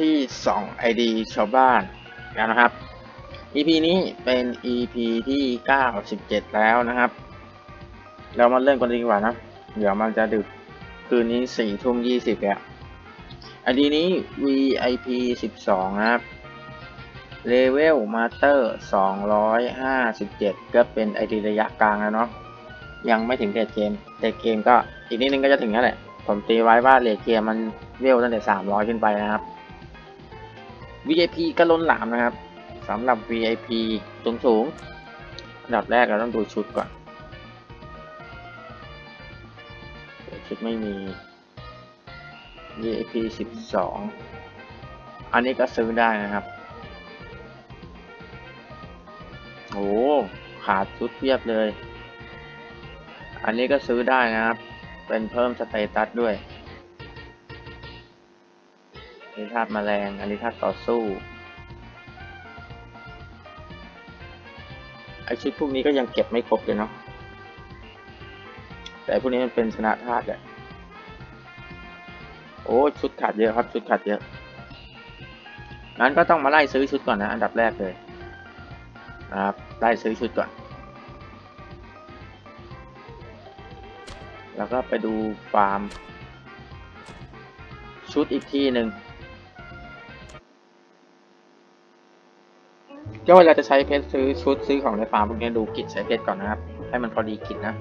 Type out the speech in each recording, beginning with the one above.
ที่สองไอดีชาวบ้านกันนะครับ EP นี้เป็น EP ที่เก้าสิบเจ็ดแล้วนะครับ เรามาเริ่มกันดีกว่านะ เดี๋ยวมันจะดึกคืนนี้สี่ทุ่มยี่สิบแล้วไอดีนี้ VIP สิบสองนะครับเลเวลมาสเตอร์สองร้อยห้าสิบเจ็ดก็เป็นไอดีระยะกลางแล้วเนาะยังไม่ถึงเดทเกมเดทเกมก็อีกนิดนึงก็จะถึงแล้วแหละ ผมตีไว้ว่าเลทเกมมันเวลตั้งแต่สามร้อยขึ้นไปนะครับ VIP ก็ล้นหลามนะครับสำหรับ VIP สูงสูงอันดับแรกเราต้องดูชุดก่อน ชุดไม่มี VIP สิบสองอันนี้ก็ซื้อได้นะครับโอ้ขาดชุดเพียบเลย อันนี้ก็ซื้อได้นะครับ เป็นเพิ่มสเตตัสด้วย นนี้ธาตุแมลง อันนี้ธาตุต่อสู้ไอชุดพวกนี้ก็ยังเก็บไม่ครบเลยเนาะแต่พวกนี้มันเป็นชนะธาตุแหละโอ้ชุดขาดเยอะครับชุดขาดเยอะงั้นก็ต้องมาไล่ซื้อชุดก่อนนะ อันดับแรกเลยนะครับไล่ซื้อชุดก่อน แล้วก็ไปดูฟาร์ม ชุดอีกที่หนึ่ง ก็เวลาจะใช้เพชรซื้อชุดซื้อของในฟาร์มพวกนี้ดูกิจใช้เพชรก่อนนะครับ ให้มันพอดีกิจนะ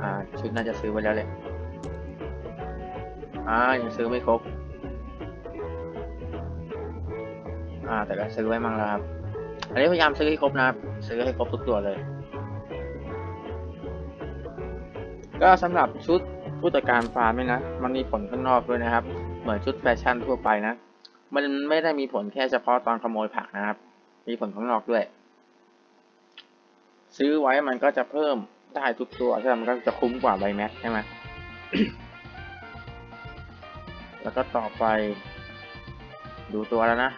อ่าชุดน่าจะซื้อไว้แล้วแหละอ่ายังซื้อไม่ครบ อ่า แต่ก็ซื้อไว้มั่งแล้วครับ อันนี้พยายามซื้อให้ครบนะครับ ซื้อให้ครบทุกตัวเลย ก็สำหรับชุดผู้จัดการฟาร์มเนี่ยนะ มันมีผลข้างนอกด้วยนะครับ เหมือนชุดแฟชั่นทั่วไปนะ มันไม่ได้มีผลแค่เฉพาะตอนขโมยผักนะครับ มีผลข้างนอกด้วย ซื้อไว้มันก็จะเพิ่มได้ทุกตัวใช่ไหมมันก็จะคุ้มกว่าใบแม็กใช่ไหมแล้วก็ต่อไปดูตัวแล้วนะ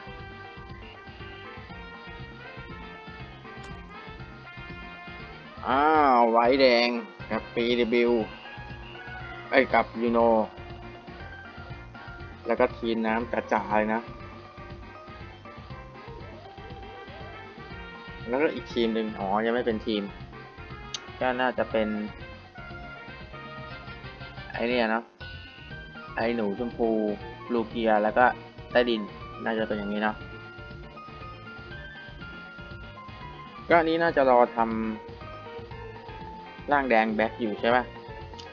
อ้าว ไว้แดงกับ PW ไอ้กับยูโน แล้วก็ทีมน้ำกระจายนะ แล้วก็อีกทีมหนึ่งอ๋อ ยังไม่เป็นทีม ก็น่าจะเป็น ไอเนี่ยเนาะ ไอหนูชมพูลูเกีย แล้วก็ใต้ดิน น่าจะเป็นอย่างนี้เนาะ ก็อันนี้น่าจะรอทำร่างแดงแบ็คอยู่ใช่ปะ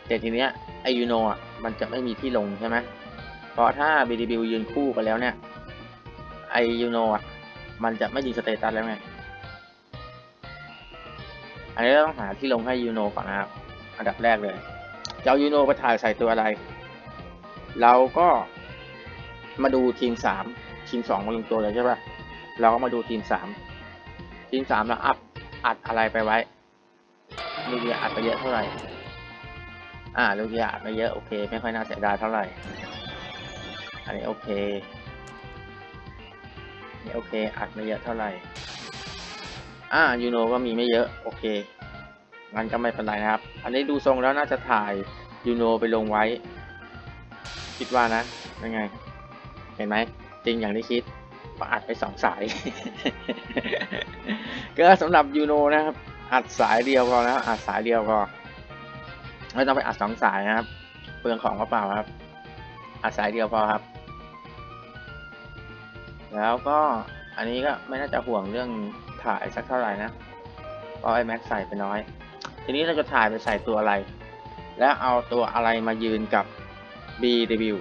แต่ทีเนี้ยไอยูโนอะมันจะไม่มีที่ลงใช่ไหม เพราะถ้า BDB ยืนคู่กันแล้วเนี่ยไอยูโนอะมันจะไม่ยิงสเตตัสแล้วไง อันนี้ต้องหาที่ลงให้ยูโนก่อนนะครับ อันดับแรกเลยจะเอายูโนไปถ่ายใส่ตัวอะไร เราก็มาดูทีมสามทีมสองมาลงตัวเลยใช่ปะเราก็มาดูทีมสามทีมสามเราอัพอัดอะไรไปไว้ลูกเรียอัดไปเยอะเท่าไหร่ อ่าลูกเรียอัดไปเยอะโอเค ไม่ค่อยน่าเสียดายเท่าไหร่ อันนี้โอเคนี่โอเค อัดไม่เยอะเท่าไหร่ อ่ายูโนก็มีไม่เยอะ โอเคงั้นก็ไม่เป็นไรนะครับ อันนี้ดูทรงแล้วน่าจะถ่ายยูโนไปลงไว้ คิดว่านะ ยังไง เห็นไหม จริงอย่างที่คิดก็อัดไปสองสาย ก็สำหรับยูโนนะครับ อัดสายเดียวพอนะอัดสายเดียวพอไม่ต้องไปอัดสองสายนะครับ เปลืองของเปล่าครับ อัดสายเดียวพอครับ แล้วก็อันนี้ก็ไม่น่าจะห่วงเรื่องถ่ายสักเท่าไหร่นะเพราะไอ้แม็กใส่ไปน้อย ทีนี้เราจะถ่ายไปใส่ตัวอะไร แล้วเอาตัวอะไรมายืนกับ BW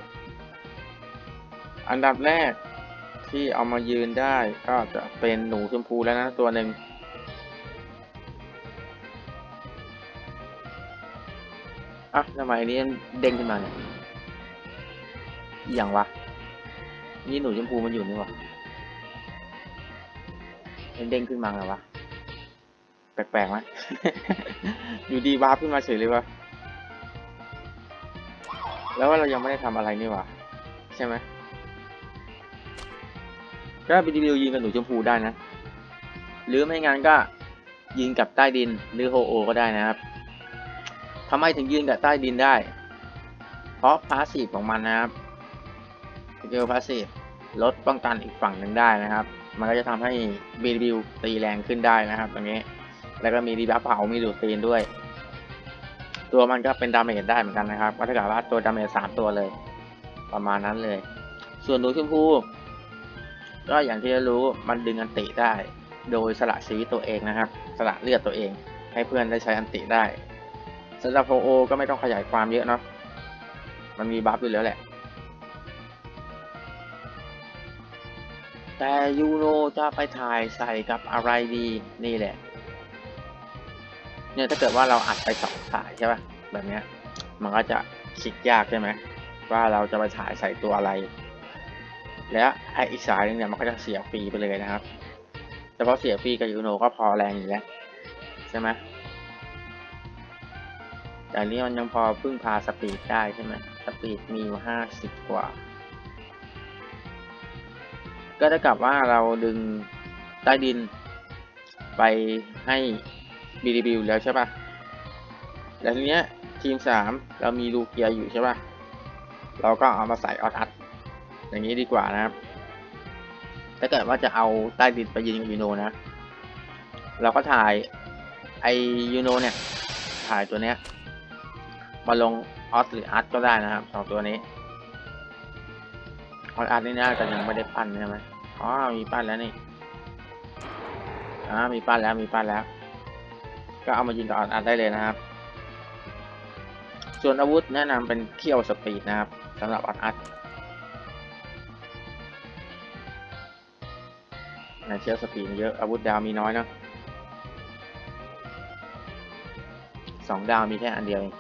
อันดับแรกที่เอามายืนได้ก็จะเป็นหนูชมพูแล้วนะตัวหนึ่งอะทำไมอันนี้เด้งขึ้นมาเนี่ยอย่างวะ นี่หนูชมพูมันอยู่นี่วะมันเด้งขึ้นมาไงวะ แปลกๆไหมอยู่ดีวาร์ปขึ้นมาเฉยเลยวะ แล้วว่าเรายังไม่ได้ทำอะไรนี่วะใช่ไหมก็บีดีวิวยิงกับหนูชมพูได้นะ หรือไม่งั้นก็ยิงกับใต้ดินหรือโฮโอ ก็ได้นะครับทำไมถึงยืนกับใต้ดินได้ เพราะพาสซีฟของมันนะครับ สกิลพาสซีฟลดป้องกันอีกฝั่งหนึ่งได้นะครับ มันก็จะทำให้บีบิวตีแรงขึ้นได้นะครับตรงนี้ แล้วก็มีดีบัฟเผา มีดูดตีนด้วย ตัวมันก็เป็นดาเมจได้เหมือนกันนะครับก็เท่ากับว่าตัวดาเมจสามตัวเลย ประมาณนั้นเลย ส่วนหนูชมพูก็อย่างที่รู้มันดึงอันติได้ โดยสละชีวิตตัวเองนะครับ สละเลือดตัวเอง ให้เพื่อนได้ใช้อันติได้สำหรับโฟโอก็ไม่ต้องขยายความเยอะเนาะมันมีบัฟอยู่แล้วแหละ แต่ยูโรจะไปถ่ายใส่กับอะไรดีนี่แหละ เนี่ยถ้าเกิดว่าเราอัดไปสองสายใช่ปะแบบเนี้ยมันก็จะคิดยากใช่ไหมว่าเราจะไปถ่ายใส่ตัวอะไร แล้วไออีกสายหนึงเนี่ยมันก็จะเสียฟรีไปเลยนะครับแต่พอเสียฟรีกับยูโนก็พอแรงอยู่แล้วใช่ไหมแต่อันนี้มันยังพอพึ่งพาสปีดได้ใช่ไหมสปีดมีอยู่ห้าสิบกว่า ก็เท่ากับว่าเราดึงใต้ดิน ไปให้บีดีบิวแล้วใช่ปะแล้วทีเนี้ยทีมสามเรามีลูเกียอยู่ใช่ปะเราก็เอามาใส่ออทัสอย่างนี้ดีกว่านะครับ ถ้าเกิดว่าจะเอาใต้ดินไปยิงยูโนนะ เราก็ถ่ายไอยูโนเนี่ย ถ่ายตัวเนี้ย มาลงออสหรืออาร์ตก็ได้นะครับสองตัวนี้ออสอาร์ตนี่น่าจะยังไม่ได้ปั้นใช่ไหม อ๋อมีปั้นแล้วนี่อ่ามีปั้นแล้วมีปั้นแล้ว ก็เอามายิงกับออสอาร์ตได้เลยนะครับ ส่วนอาวุธแนะนำเป็นเขี้ยวสปีดนะครับสำหรับออสอาร์ตนะเขี้ยวสปีดเยอะอาวุธดาวมีน้อยนะสองดาวมีแค่อันเดียวเอง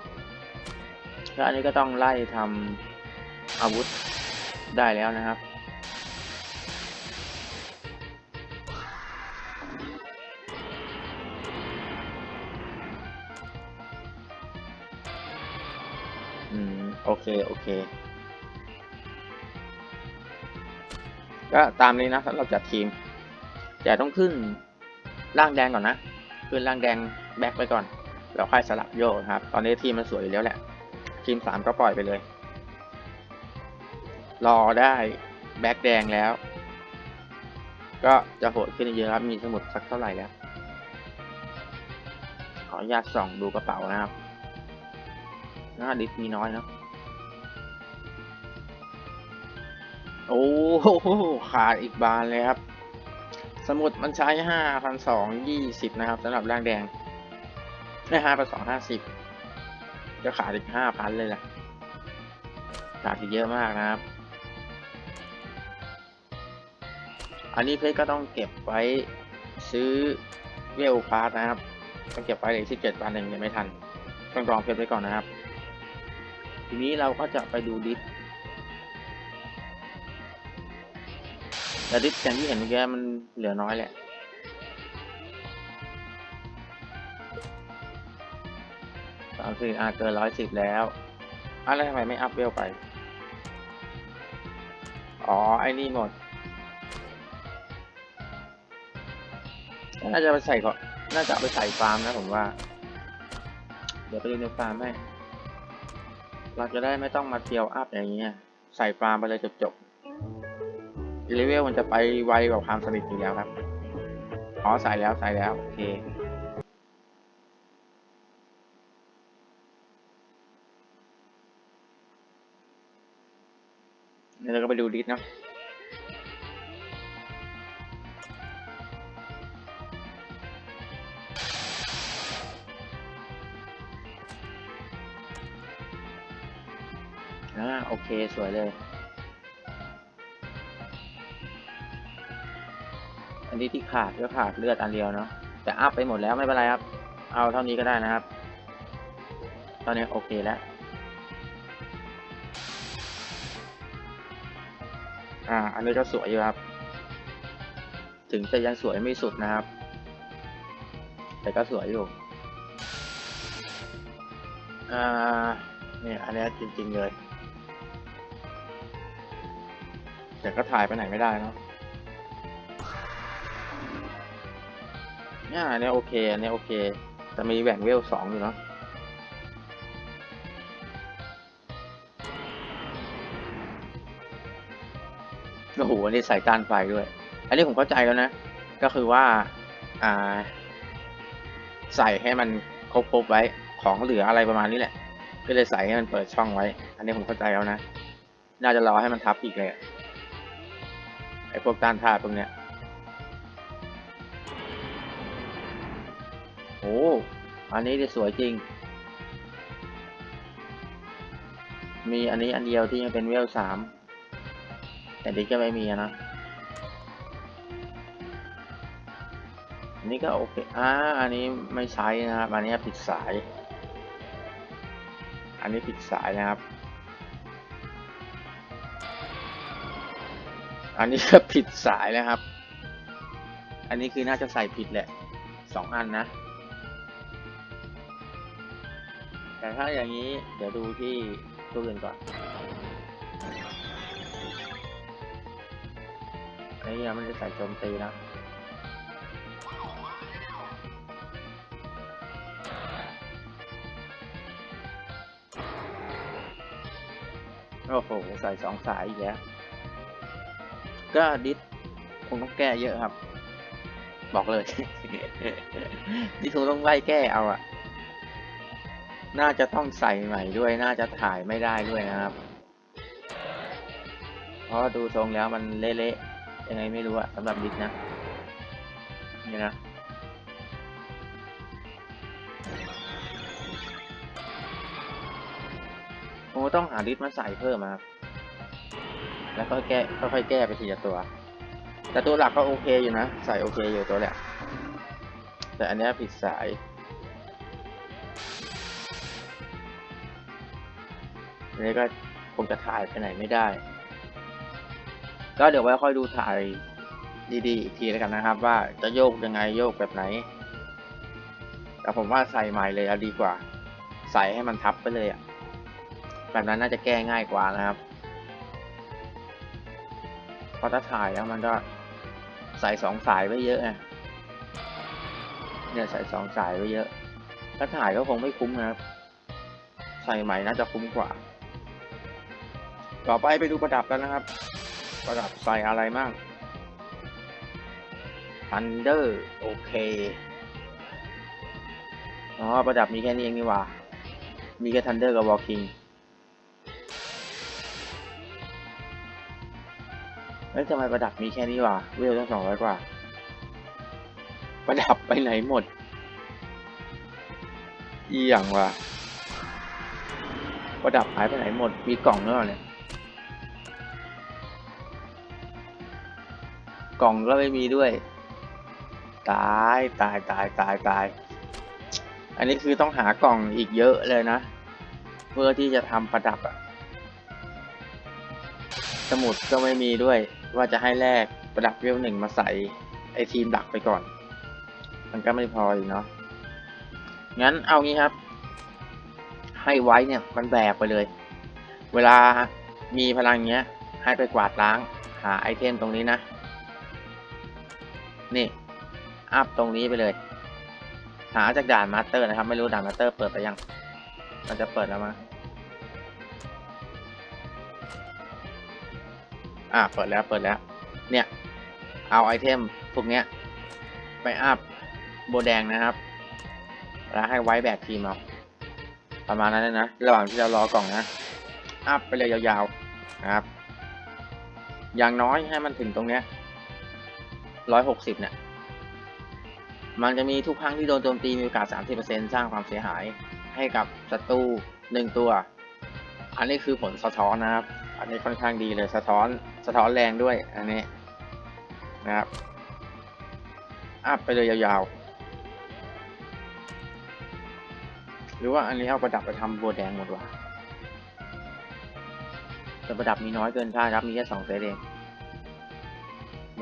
แล้วอันนี้ก็ต้องไล่ทำอาวุธได้แล้วนะครับ อืม โอเค โอเค ก็ตามนี้นะสำหรับจัดทีม แต่ต้องขึ้นร่างแดงก่อนนะ ขึ้นร่างแดงแบ็คไปก่อนแล้วค่อยสลับโยกครับ ตอนนี้ทีมมันสวยอยู่แล้วแหละ ทีมสามก็ปล่อยไปเลย รอได้แบ็คแดงแล้ว ก็จะโหดขึ้นเยอะครับ มีสมุดสักเท่าไหร่แล้ว ขออนุญาตส่องดูกระเป๋านะครับ หน้าดิสมีน้อยเนาะโอ้โหขาดอีกบานเลยครับ สมุดมันใช้ห้าพันสองยี่สิบนะครับสำหรับร่างแดงได้ห้าพันสองห้าสิบจะขาดอีกห้าพันเลยล่ะขาดอีกเยอะมากนะครับ อันนี้เพชรก็ต้องเก็บไว้ซื้อเวลพาร์ทนะครับ ต้องเก็บไว้เลยสิบเจ็ดวันเองยังไม่ทัน ต้องรองเพชรไว้ก่อนนะครับ ทีนี้เราก็จะไปดูดิสแต่ดิสอย่างที่เห็นเมื่อกี้มันเหลือน้อยแหละสามสี่อาเกินร้อยสิบแล้วอะไรทำไมไม่อัพเวลไป อ๋อ ไอ้นี่หมด น่าจะไปใส่ก่อน่าจะไปใส่ฟาร์มนะผมว่า เดี๋ยวไปดูในฟาร์มให้ เราจะได้ไม่ต้องมาเทียวอัพอย่างเงี้ย ใส่ฟาร์มไปเลยจบจบเลเวลมันจะไปไวกว่าความสนิทอยู่แล้วครับ อ๋อ ใส่แล้วใส่แล้ว โอเคเดี๋ยวเราก็ไปดูดิสนะ โอเคสวยเลย อันนี้ที่ขาดก็ขาดเลือดอันเดียวเนาะแต่อัพไปหมดแล้วไม่เป็นไรครับ เอาเท่านี้ก็ได้นะครับ ตอนนี้โอเคแล้วอ่า อันนี้ก็สวยอยู่ครับ ถึงจะยังสวยไม่สุดนะครับ แต่ก็สวยอยู่ อ่า เนี่ย อันนี้จริง ๆ เลย แต่ก็ถ่ายไปไหนไม่ได้เนาะเนี่ยอันนี้โอเคอันนี้โอเคจะมีแหวนเวลสองอยู่เนาะโอ้โหอันนี้ใส่ก้านไฟด้วย อันนี้ผมเข้าใจแล้วนะ ก็คือว่า อ่า ใส่ให้มันครบๆไว้ ของเหลืออะไรประมาณนี้แหละ ก็เลยใส่ให้มันเปิดช่องไว้ อันนี้ผมเข้าใจแล้วนะ น่าจะรอให้มันทับอีกเลย ไอ้พวกต้านทานพวกเนี้ยโอ้อันนี้จะสวยจริง มีอันนี้อันเดียวที่ยังเป็นเวลสาม แต่ดิก็ไม่มีนะ อันนี้ก็โอเค อ่า อันนี้ไม่ใช้นะครับ อันนี้ปิดสาย อันนี้ปิดสายนะครับ อันนี้ก็ผิดสายนะครับ อันนี้คือน่าจะใส่ผิดแหละสองอันนะ แต่ถ้าอย่างนี้เดี๋ยวดูที่ตัวอื่นก่อนอันนี้ยังไม่ได้ใส่โจมตีนะโอ้โห ใส่สองสายอีกแล้ว ก็ดิสคงต้องแก้เยอะครับ บอกเลย ดิสคงต้องไล่แก้เอาอะน่าจะต้องใส่ใหม่ด้วย น่าจะถ่ายไม่ได้ด้วยนะครับ เพราะดูทรงแล้วมันเละๆยังไงไม่รู้อะสำหรับดิสนะ นี่นะโอ้ต้องหาดิสมาใส่เพิ่มอะครับ แล้วก็แก้ค่อยๆแก้ไปทีละตัว แต่ตัวหลักก็โอเคอยู่นะใส่โอเคอยู่ตัวแหละแต่อันนี้ผิดสาย อันนี้ก็คงจะถ่ายไปไหนไม่ได้ ก็เดี๋ยวไว้ค่อยดูถ่ายดีๆอีกทีแล้วกันนะครับ ว่าจะโยกยังไงโยกแบบไหน แต่ผมว่าใส่ใหม่เลยเอาดีกว่า ใส่ให้มันทับไปเลยอะแบบนั้นน่าจะแก้ง่ายกว่านะครับ พราะถ้าถ่ายแล้วมันก็ใส่สองสายไว้เยอะไงเนี่ยใส่สองสายไว้เยอะ ถ้าถ่ายก็คงไม่คุ้มนะครับ ใส่ใหม่น่าจะคุ้มกว่า ต่อไปไปดูประดับแล้วนะครับ ประดับใส่อะไรมั่ง Thunder โอเค อ๋อ ประดับมีแค่นี้เองนี่ว่า มีแค่ Thunder กับ Walking เฮ้ยทำไมประดับมีแค่นี้วะเวลต้องสองร้อยกว่า ประดับไปไหนหมด อีหยังวะประดับหายไปไหนหมด มีกล่องด้วยเหรอเนี่ย กล่องก็ไม่มีด้วย ตายตายตายตายตาย อันนี้คือต้องหากล่องอีกเยอะเลยนะ เพื่อที่จะทำประดับอะสมุดก็ไม่มีด้วย ว่าจะให้แลกประดับเวลหนึ่งมาใส่ไอทีมหลักไปก่อน มันก็ไม่พออยู่เนาะงั้นเอางี้ครับ ให้ไว้เนี่ยมันแบกไปเลย เวลามีพลังเงี้ย ให้ไปกวาดล้างหาไอเทมตรงนี้นะ นี่ อัพตรงนี้ไปเลย หาจากด่านมาสเตอร์นะครับ ไม่รู้ด่านมาสเตอร์เปิดไปยัง มันจะเปิดแล้วมั้ง อ่าเปิดแล้วเปิดแล้ว เนี่ย เอาไอเทมพวกเนี้ย ไปอัพโบแดงนะครับ แล้วให้ไว้แบกทีมเอาประมาณนั้นนะ ระหว่างที่เรารอกล่องนะ อัพไปเลยยาวๆนะครับ อย่างน้อยให้มันถึงตรงเนี้ยร้อยหกสิบเนี่ย มันจะมีทุกครั้งที่โดนโจมตีมีโอกาส30%สร้างความเสียหายให้กับศัตรูหนึ่งตัว อันนี้คือผลสะท้อนนะครับ อันนี้ค่อนข้างดีเลยสะท้อนสะท้อนแรงด้วยอันนี้นะครับอัพไปเลยยาวๆ หรือว่าอันนี้เอาประดับไปทำบัวแดงหมดวะแต่ประดับมีน้อยเกินคาดครับมีแค่สองเซตเอง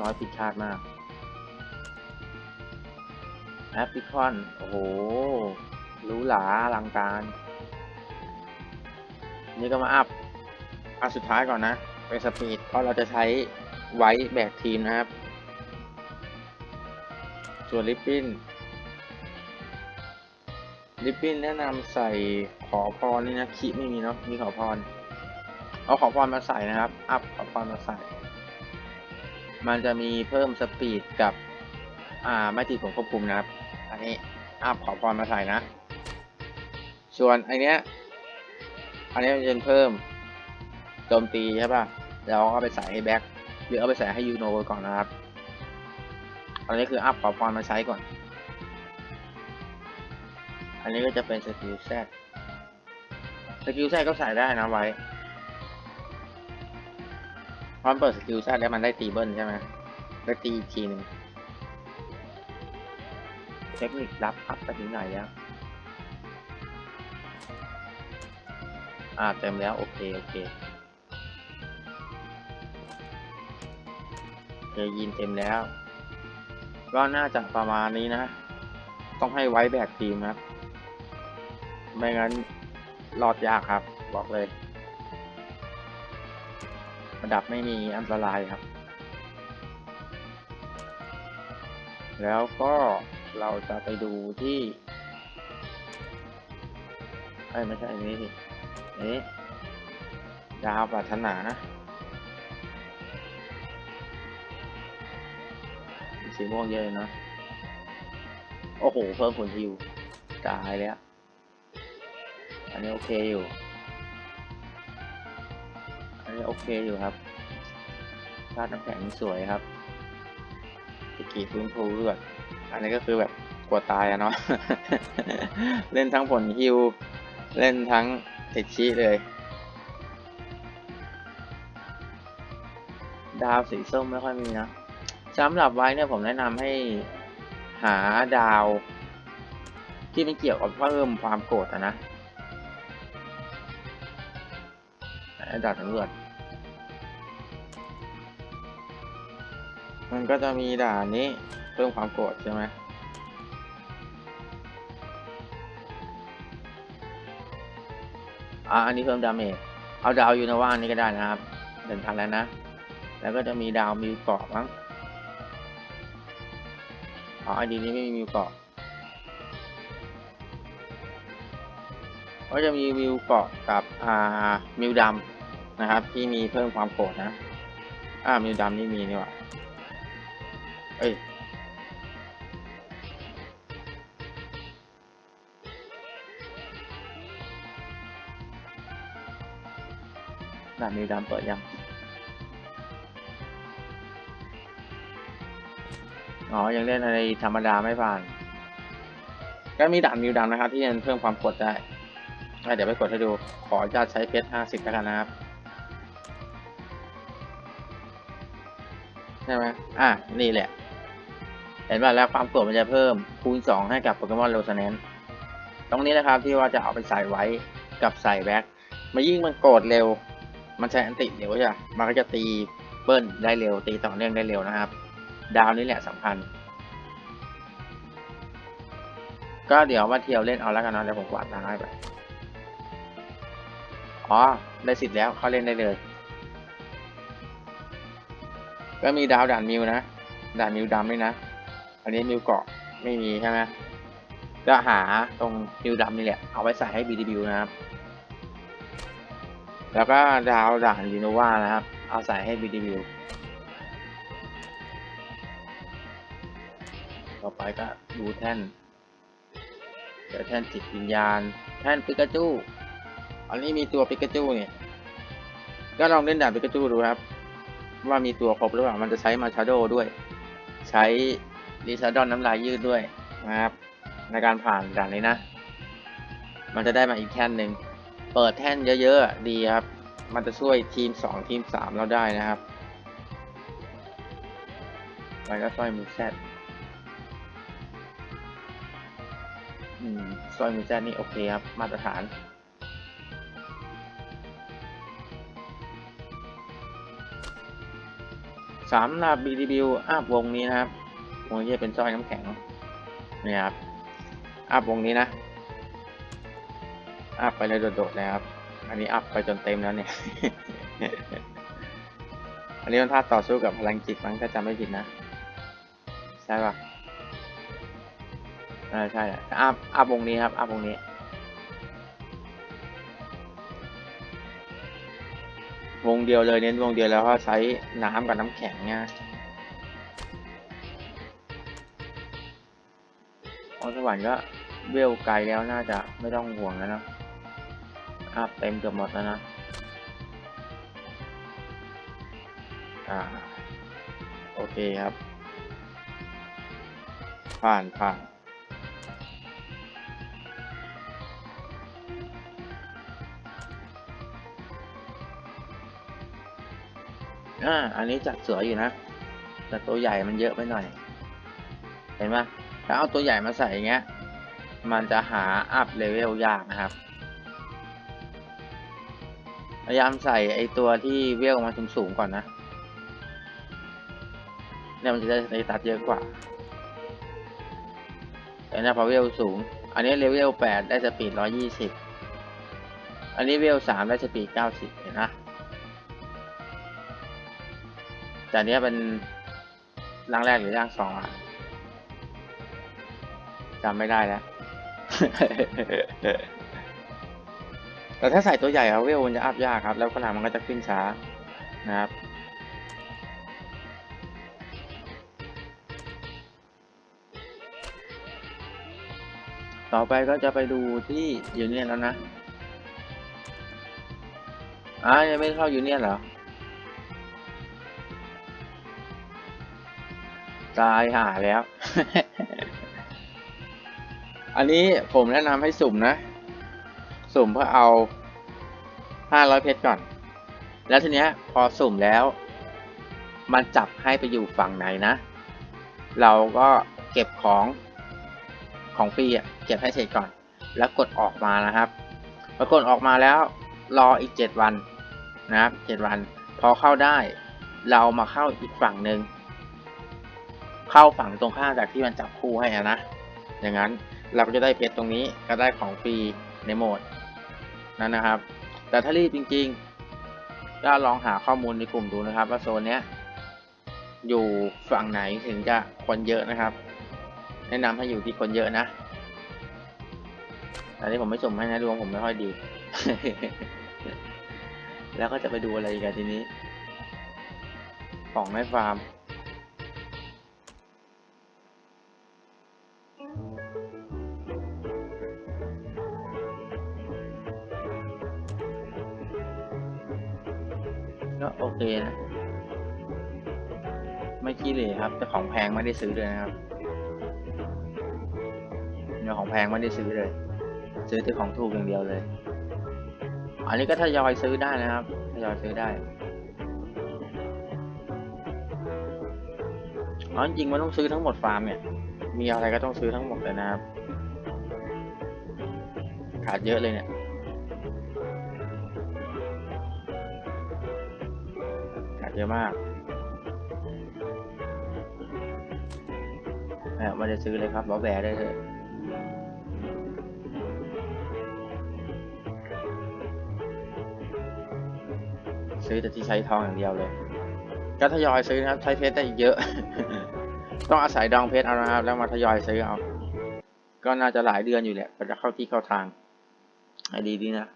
น้อยผิดคาดมากแอปพิคอน โอ้โหหรูหราอลังการ นี่ก็มาอัพ อัพสุดท้ายก่อนนะ เป็นสปีด เพราะเราจะใช้ไว้แบกทีมนะครับ ส่วนลิปปิ้น ลิปปิ้นแนะนำใส่ขอพรนี่นะคิไม่มีเนาะ มีขอพร เอาขอพรมาใส่นะครับ อัพขอพรมาใส่ มันจะมีเพิ่มสปีดกับ อ่า ไม่ติดผลควบคุมนะครับ อันนี้ อัพขอพรมาใส่นะ ส่วนอันเนี้ย อันนี้มันจะเพิ่ม โจมตีใช่ป่ะ แล้วเอาไปใส่ให้แบ็คหรือเอาไปใส่ให้ยูโนก่อนนะครับอันนี้คืออัพขอพรมาใช้ก่อน อันนี้ก็จะเป็นสกิลแซดสกิลแซดก็ใส่ได้นะไว้พร้อมเปิดสกิลแซดแล้วมันได้ตีเบิ้ลใช่ไหมได้ตีอีกทีหนึ่งเทคนิคลับอัพไปถึงไหนแล้วอ่าเต็มแล้ว โอเค โอเค เจยินเต็มแล้ว ก็น่าจะประมาณนี้นะ ต้องให้ไว้แบกทีมครับ ไม่งั้นรอดยากครับ บอกเลย ระดับไม่มีอันตรายครับ แล้วก็เราจะไปดูที่ไอ้ไม่ใช่อันนี้สิอันนี้ดาวปรารถนา สีม่วงเยอะเลยนะ โอ้โห เพิ่มผลฮิวตายแล้ว อันนี้โอเคอยู่ อันนี้โอเคอยู่ครับธาตุน้ำแข็งสวยครับตะกี้ฟื้นฟูเลือด อันนี้ก็คือแบบกลัวตายอะเนาะ เล่นทั้งผลฮิว เล่นทั้งติดชี้เลย ดาวสีส้มไม่ค่อยมีนะ สำหรับไว้เนี่ยผมแนะนำให้หาดาว ที่ไม่เกี่ยวกับเพิ่มความโกรธนะดาบตำรวจมันก็จะมีด่านนี้เพิ่มความโกรธใช่ไหมอ่าอันนี้เพิ่มดาเมจ เอาดาวยูนว่านี่ก็ได้นะครับเดินทันแล้วนะ แล้วก็จะมีดาวมิวเกาะมั้ง อ๋อไอดีนี้ไม่มีมิวเกาะก็จะมีมิวเกาะกับอ่ามิวดำนะครับ ที่มีเพิ่มความโกรธนะ อ่ามิวดำนี่มีนี่หว่าเอ้ยด่ามิวดำเปิดยัง อ๋อ ยังเล่นในธรรมดาไม่ผ่าน ก็มีด่านมิวดำนะครับ ที่ยังเพิ่มความกดได้อะเดี๋ยวไปกดให้ดู ขออนุญาตใช้เพชรห้าสิบแล้วกันนะครับ ใช่ไหมอะ นี่แหละ เห็นป่ะแล้วความกดมันจะเพิ่มคูณสองให้กับโปเกมอนโรสเนนตรงนี้นะครับที่ว่าจะเอาไปใส่ไว้กับใส่แบ็คมายิ่งมันโกรธเร็ว มันใช้อันติเร็วใช่ไหมมันก็จะตีเบิ้ลได้เร็ว ตีต่อเนื่องได้เร็วนะครับ ดาวนี่แหละสำคัญ ก็เดี๋ยวมาเที่ยวเล่นเอาแล้วกันนะเดี๋ยวผมกวาดล้างให้ไป อ๋อ ได้สิทธิ์แล้วเข้าเล่นได้เลย ก็มีดาวด่านมิวนะ ด่านมิวดำด้วยนะ อันนี้มิวเกาะไม่มีใช่ไหมก็หาตรงมิวดำนี่แหละ เอาไว้ใส่ให้ BDB นะครับ แล้วก็ดาวด่านยูโนวานะครับ เอาใส่ให้ BDB ไปก็ดูแท่นเดี๋ยวแท่นจิตวิญญาณ แท่นปิกาจูอันนี้มีตัวปิกาจูเนี่ยก็ลองเล่นด่านปิกาจูดูครับ ว่ามีตัวครบหรือเปล่ามันจะใช้มาชาโดด้วย ใช้ลิซาดอนน้ำลายยืดด้วยนะครับในการผ่านด่านนี้นะ มันจะได้มาอีกแท่นหนึ่งเปิดแท่นเยอะๆดีครับ มันจะช่วยทีมสองทีมสามเราได้นะครับ ไปก็สร้อยมือแซด อืมซอยมือแซดนี่โอเคครับ มาตรฐานสำหรับ BDB อัพวงนี้นะครับ วงนี้เป็นสร้อยน้ำแข็งนี่ครับอัพวงนี้นะ อัพไปเลยโดดๆเลยครับ อันนี้อัพไปจนเต็มแล้วเนี่ย อันนี้มันท่าต่อสู้กับพลังจิตมั้งถ้าจำไม่ผิดนะ ใช่ปะ อ่าใช่อัพอัพวงนี้ครับอัพวงนี้ วงเดียวเลยเน้นวงเดียวแล้วก็ใช้น้ำกับน้ำแข็งเนี่ยอสวรรค์ก็เบลไกลแล้วน่าจะไม่ต้องห่วงแล้วนะอัพเต็มเกือบหมดแล้วนะอ่าโอเคครับ ผ่านผ่าน อ่า อันนี้จัดสวยอยู่นะ แต่ตัวใหญ่มันเยอะไปหน่อย เห็นไหมถ้าเอาตัวใหญ่มาใส่อย่างเงี้ย มันจะหาอัพเลเวลยากนะครับ พยายามใส่ไอตัวที่เวลมันสูงๆก่อนนะ เนี่ยมันจะได้สเตตัสเยอะกว่าแต่นะพอเวลสูง อันนี้เลเวลแปดได้สปีดร้อยี่สิบอันนี้เวลสามได้สปีดเก้าสิบเห็นนะ แต่อันเนี้ยเป็นร่างแรกหรือร่างสองอะจำไม่ได้แล้ว แต่ถ้าใส่ตัวใหญ่ครับเวลมันจะอัพยากครับ แล้วขนาดมันก็จะขึ้นช้านะครับ ต่อไปก็จะไปดูที่ยูเนียนแล้วนะอ่ายังไม่เข้ายูเนียนเหรอ ตายหาแล้ว อันนี้ผมแนะนำให้สุ่มนะ สุ่มเพื่อเอาห้าร้อยเพชรก่อน แล้วทีเนี้ยพอสุ่มแล้ว มันจับให้ไปอยู่ฝั่งไหนนะ เราก็เก็บของของฟรีอะเก็บให้เสร็จก่อน แล้วกดออกมานะครับพอกดออกมาแล้วรออีกเจ็ดวันนะครับเจ็ดวัน พอเข้าได้ เรามาเข้าอีกฝั่งหนึ่ง เข้าฝั่งตรงข้ามจากที่มันจับคู่ให้อะนะ อย่างนั้นเราก็จะได้เพชรตรงนี้ก็ได้ของฟรีในโหมดนั้นนะครับ แต่ถ้ารีบจริงๆ ก็ลองหาข้อมูลในกลุ่มดูนะครับ ว่าโซนเนี้ยอยู่ฝั่งไหนถึงจะคนเยอะนะครับ แนะนำให้อยู่ที่คนเยอะนะแต่นี้ผมไม่สุ่มให้นะดวงผมไม่ค่อยดี แล้วก็จะไปดูอะไรอีกันทีนี้ ของในฟาร์ม เคนะไม่ขี้เหร่ครับ แต่ของแพงไม่ได้ซื้อเลยนะครับเนี่ยของแพงไม่ได้ซื้อเลย ซื้อที่ของถูกอย่างเดียวเลย อันนี้ก็ทยอยซื้อได้นะครับทยอยซื้อได้อ๋อจริงๆมันต้องซื้อทั้งหมดฟาร์มเนี่ย มีอะไรก็ต้องซื้อทั้งหมดเลยนะครับ ขาดเยอะเลยเนี่ย เยอะมากแอบไมาจะซื้อเลยครับล้อแหวได้เลยซื้อแต่ที่ใช้ทองอย่างเดียวเลย ก็ทยอยซื้อนะครับ ใช้เพชรได้อีกเยอะ ต้องอาศัยดองเพชรเอานะครับ แล้วมาทยอยซื้อเอา ก็น่าจะหลายเดือนอยู่แหละก็จะเข้าที่เข้าทางไอ้ดีดีนะ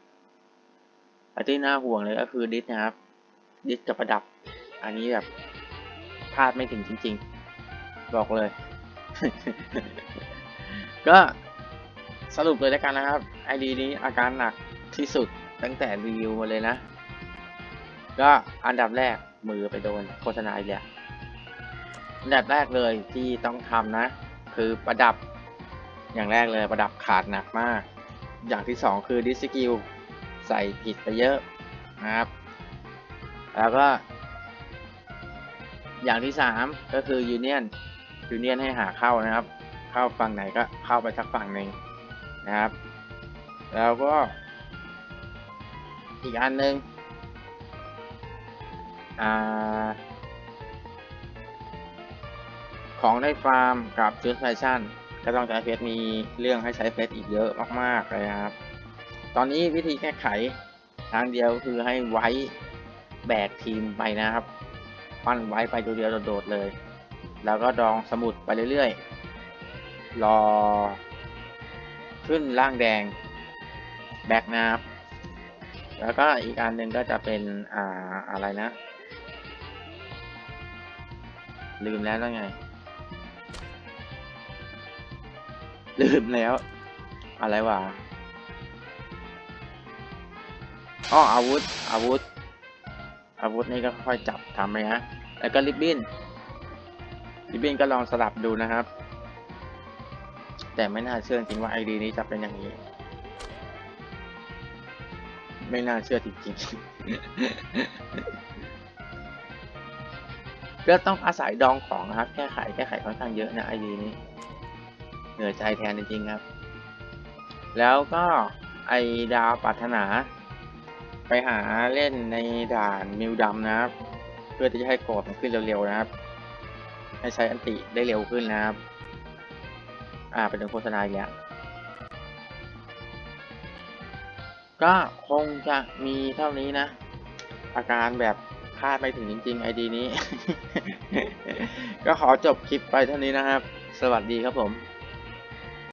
ไอ้ที่น่าห่วงเลยก็คือดิสนะครับ ดิสกับประดับ อันนี้แบบพลาดไม่ถึงจริง ๆ บอกเลย ก็สรุปเลยแล้วกันนะครับไอดีนี้อาการหนักที่สุดตั้งแต่รีวิวมาเลยนะ ก็อันดับแรกมือไปโดนโฆษณาอีกแล้วอันดับแรกเลยที่ต้องทำนะ คือประดับอย่างแรกเลยประดับขาดหนักมาก อย่างที่สองคือดิสกิลใส่ผิดไปเยอะนะครับ แล้วก็ อย่างที่สามก็คือยูเนียนยูเนียนให้หาเข้านะครับ เข้าฝั่งไหนก็เข้าไปสักฝั่งหนึ่งนะครับ แล้วก็ อีกอันหนึ่งอของในฟาร์มกับชุดแฟชั่นก็ต้องใช้เพชรมีเรื่องให้ใช้เพชรอีกเยอะมากๆเลยครับ ตอนนี้วิธีแก้ไขทางเดียวคือให้ไว้แบกทีมไปนะครับ ปั้นไว้ไปเดียวโดดๆเลย แล้วก็ดองสมุดไปเรื่อยๆ รอ ขึ้นล่างแดง แบกนะครับ แล้วก็อีกอันหนึ่งก็จะเป็นอ่าอะไรนะ ลืมแล้วแล้วไง ลืมแล้ว อะไรวะอ้ออาวุธ อาวุธ อาวุธนี่ก็ค่อยจับทำไปฮะ แล้วก็ริบบิ้น ริบบิ้นก็ลองสลับดูนะครับ แต่ไม่น่าเชื่อจริงว่าไอดีนี้จะเป็นอย่างนี้ ไม่น่าเชื่อจริงๆก็ต้องอาศัยดองของนะครับ แก้ไขแก้ไขค่อนข้างเยอะนะไอดีนี้ เหนื่อยใจแทนจริงๆครับ แล้วก็ไอดาวปรารถนา ไปหาเล่นในด่านมิวดำนะครับ เพื่อที่จะให้กรธมันขึ้นเร็วๆนะครับ ให้ใช้อันติได้เร็วขึ้นนะครับ อ่าเป็นโฆษณาอีกแล้วก็คงจะมีเท่านี้นะ อาการแบบคาดไม่ถึงจริงๆไอดีนี้ ก็ขอจบคลิปไปเท่านี้นะครับ สวัสดีครับผม